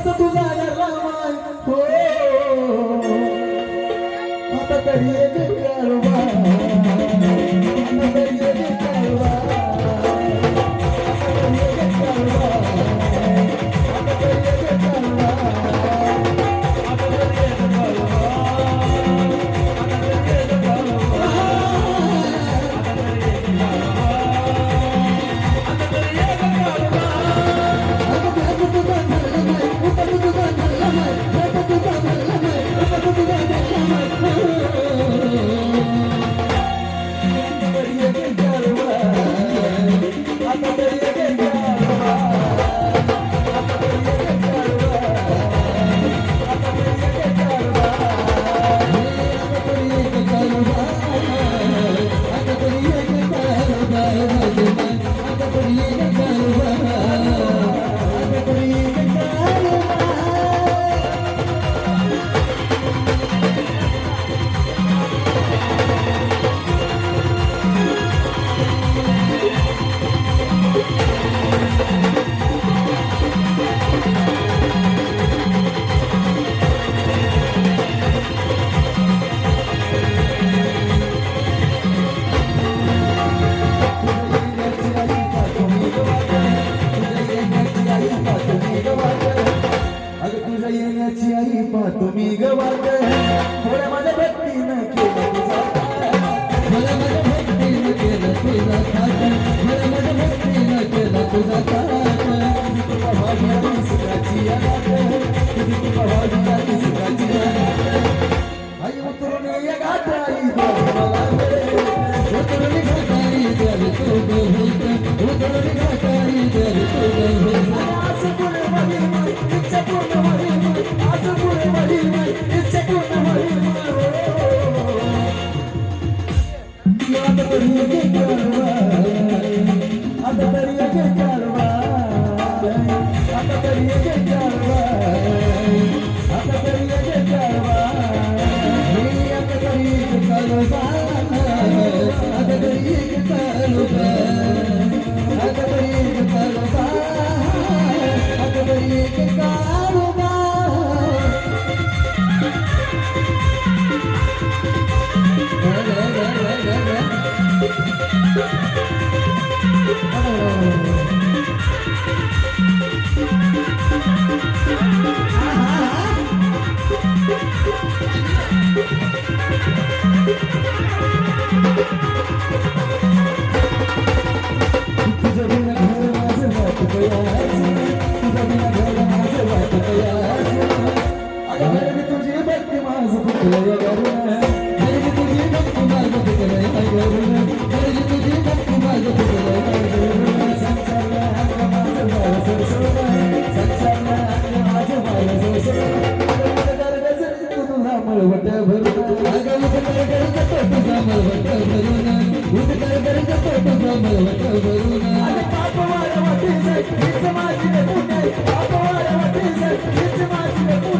essa do याची आई पा तुम्ही गवात थोड्या भक्तीनं அந்த பெரிய கேட்காருவா அந்த பெரிய கேட்காருவா அந்த பெரிய கேட்காருவா அந்த பெரிய கேட்காருவா நீ அந்த பெரிய கேட்காருவா அந்த பெரிய கேட்காருவா பாப்பவார வட்டிசை நிச்சமாகின பூனை பாப்பவார வட்டிசை நிச்சமாகின பூனை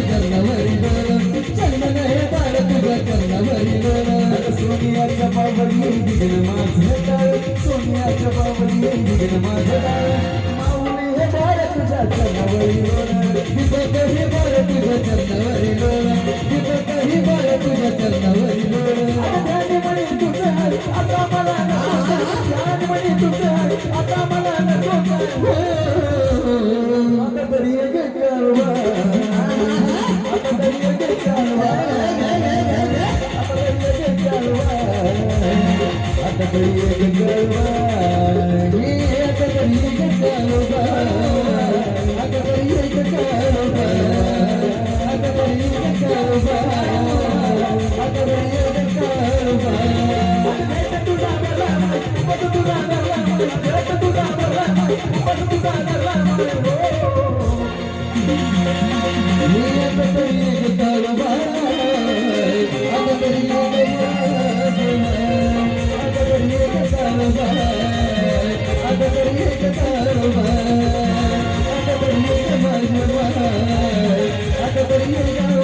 सोन्याच्या बाबत येऊन गेल माझं काय सोन्याच्या बाबत येऊन गेल माझं काय माऊली हे बाळ तुझ्या चरणावरी दिपक हे बाळ तुझ्या चरणावरी दिपक हे बाळ तुझ्या चरणावरी ध्यान म्हणे तुझं हर आता मला ध्यान म्हणे तुझं हर आता मला नको आता तरी एक कारवा आता तो मला